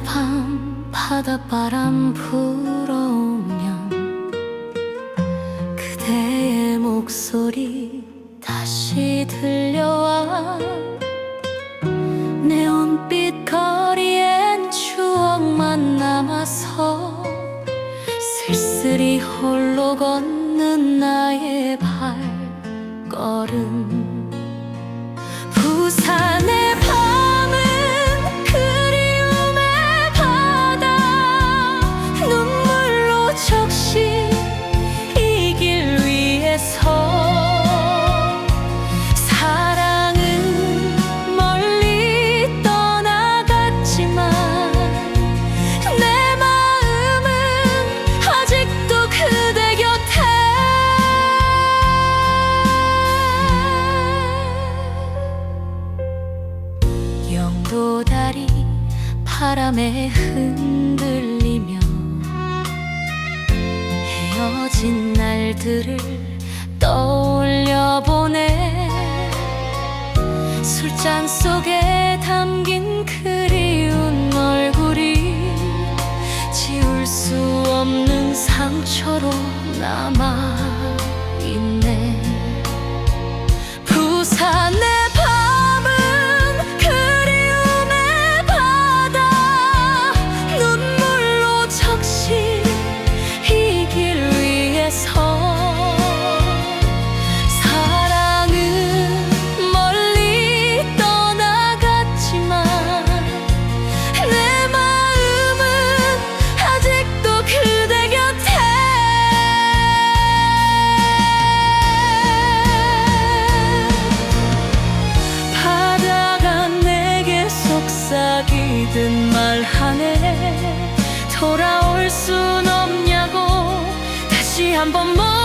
밤 바닷바람 불어오면 그대의 목소리 다시 들려와. 네온빛 거리엔 추억만 남아서 쓸쓸히 홀로 걷는 나의 발걸음 도다리 바람에 흔들리며 헤어진 날들을 떠올려 보네 돌아올 순 없냐고 다시 한번 뭐